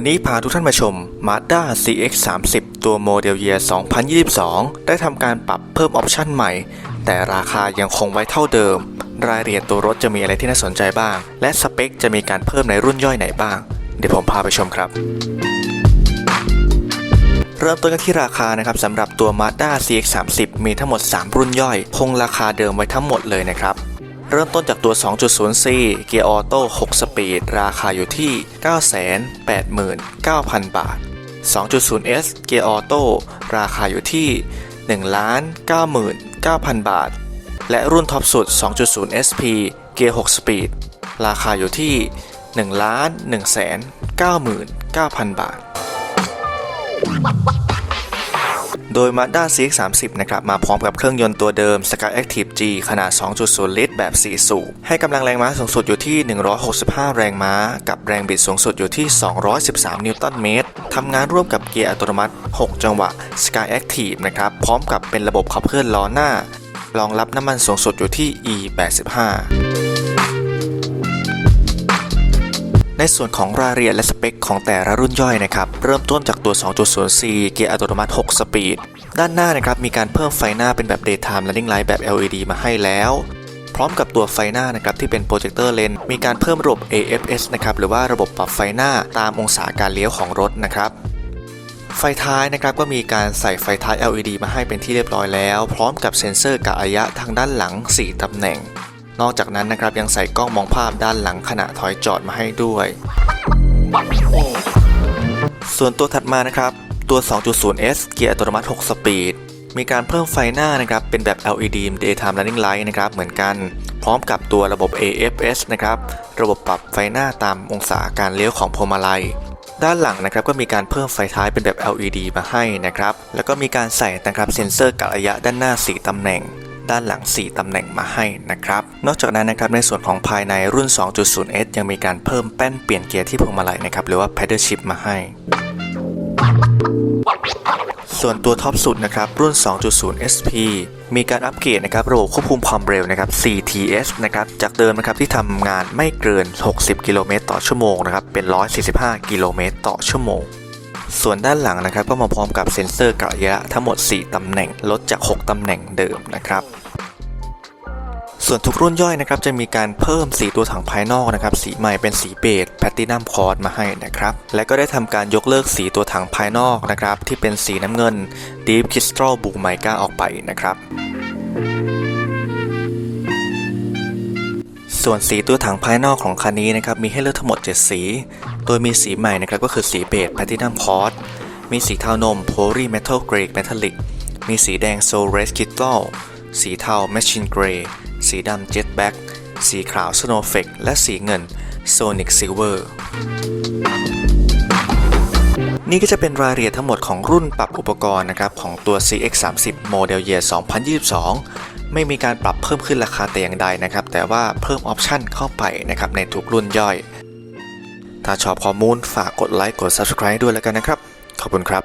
วันนี้พาทุกท่านมาชม Mazda CX-30 ตัวโมเดลเยียร์ 2022 ได้ทำการปรับเพิ่มออปชั่นใหม่ แต่ราคายังคงไว้เท่าเดิม รายละเอียดตัวรถจะมีอะไรที่น่าสนใจบ้าง และสเปคจะมีการเพิ่มในรุ่นย่อยไหนบ้าง เดี๋ยวผมพาไปชมครับเริ่มต้นกันที่ราคานะครับสำหรับตัว Mazda CX-30 มีทั้งหมด 3 รุ่นย่อย คงราคาเดิมไว้ทั้งหมดเลยนะครับ เริ่มต้นจากตัว 2.0C เกียร์ออโต้6สปีด ราคาอยู่ที่ 989,000 บาท 2.0S เกียร์ออโต้ราคาอยู่ที่ 1,99,000 บาท และรุ่นท็อปสุด 2.0 SP เกียร์6สปีด ราคาอยู่ที่ 1,199,000 บาท โดย Mazda CX-30 นะครับมาพร้อมกับเครื่องยนต์ตัวเดิม Sky Active G ขนาด 2.0 ลิตร แบบ 4 สูบ ให้กำลังแรงม้าสูงสุดอยู่ที่ 165 แรงม้า กับแรงบิดสูงสุดอยู่ที่ 213 นิวตันเมตรทำงานร่วมกับเกียร์อัตโนมัติ 6 จังหวะ Sky Active นะครับพร้อมกับเป็นระบบขับเคลื่อนล้อหน้ารองรับน้ำมันสูงสุดอยู่ที่ E85 ในส่วนของรายละเอียดและสเปคของแต่ละรุ่นย่อยนะครับ เริ่มต้นจากตัว 2.0C เกียร์อัตโนมัติ 6 สปีด ด้านหน้านะครับมีการเพิ่มไฟหน้าเป็นแบบ Daytime Running Light แบบ LED มาให้แล้ว พร้อมกับตัวไฟหน้านะครับที่เป็นโปรเจคเตอร์เลนมีการเพิ่มระบบ AFS นะครับหรือว่าระบบปรับไฟหน้าตามองศาการเลี้ยวของรถนะครับไฟท้ายนะครับก็มีการใส่ไฟท้าย LED มาให้เป็นที่เรียบร้อยแล้ว พร้อมกับเซ็นเซอร์กะระยะทางด้านหลัง 4 ตำแหน่ง นอกจากนั้นนะครับยังใส่กล้องมองภาพด้านหลังขณะถอยจอดมาให้ด้วย ส่วนตัวถัดมานะครับ ตัว 2.0S เกียร์อัตโนมัติ 6 สปีด มีการเพิ่มไฟหน้านะครับ เป็นแบบ LED Daytime Running Light นะครับเหมือนกัน พร้อมกับตัวระบบ AFS นะครับ ระบบปรับไฟหน้าตามองศาการเลี้ยวของพวงมาลัยด้านหลังนะครับก็มีการเพิ่มไฟท้ายเป็นแบบ LED มาให้นะครับ แล้วก็มีการใส่นะครับเซ็นเซอร์กะระยะด้านหน้า 4 ตำแหน่ง ด้านหลัง 4 ตำแหน่งมาให้นะครับ นอกจากนั้นนะครับในส่วนของภายในรุ่น 2.0S ยังมีการเพิ่มแป้นเปลี่ยนเกียร์ที่พวงมาลัยนะครับหรือว่า Pedal Shift มาให้ส่วนตัวท็อปสุดนะครับรุ่น 2.0 SP มีการอัปเกรดนะครับระบบควบคุมความเร็วนะครับ CTS นะครับจากเดิมนะครับที่ทำงานไม่เกิน 60 กิโลเมตรต่อชั่วโมงนะครับเป็น 145 กิโลเมตรต่อชั่วโมง ส่วนด้านหลังนะครับก็มาพร้อมกับเซ็นเซอร์กะระยะทั้งหมด 4 ตำแหน่งลดจาก 6 ตำแหน่งเดิมนะครับ ส่วนทุกรุ่นย่อยนะครับจะมีการเพิ่มสีตัวถังภายนอกนะครับสีใหม่เป็นสีเบจแพตตินัมคอร์ดมาให้นะครับและก็ได้ทำการยกเลิกสีตัวถังภายนอกนะครับที่เป็นสีน้ำเงิน Deep Crystal b u m i c a ออกไปนะครับส่วนสีตัวถังภายนอกของคันนี้นะครับมีให้เลือกทั้งหมด 7 สี โดยมีสีใหม่นะครับก็คือสีเบจแพตตินัมคอร์ดมีสีเทานมโพลีเมทัลเกรดเมทัลลิกมีสีแดงโซเรสคิตต l สีเทาแมชชีนเกรย์ สีดำ Jetback สีขาว Snowflake และสีเงิน Sonic Silver นี่ก็จะเป็นรายละเอียดทั้งหมดของรุ่นปรับอุปกรณ์นะครับของตัว CX30 Model Year 2022 ไม่มีการปรับเพิ่มขึ้นราคาแต่อย่างใดนะครับ แต่ว่าเพิ่มออปชันเข้าไปนะครับในทุกรุ่นย่อย ถ้าชอบข้อมูลฝากกดไลค์กด Subscribe ด้วยแล้วกันนะครับ ขอบคุณครับ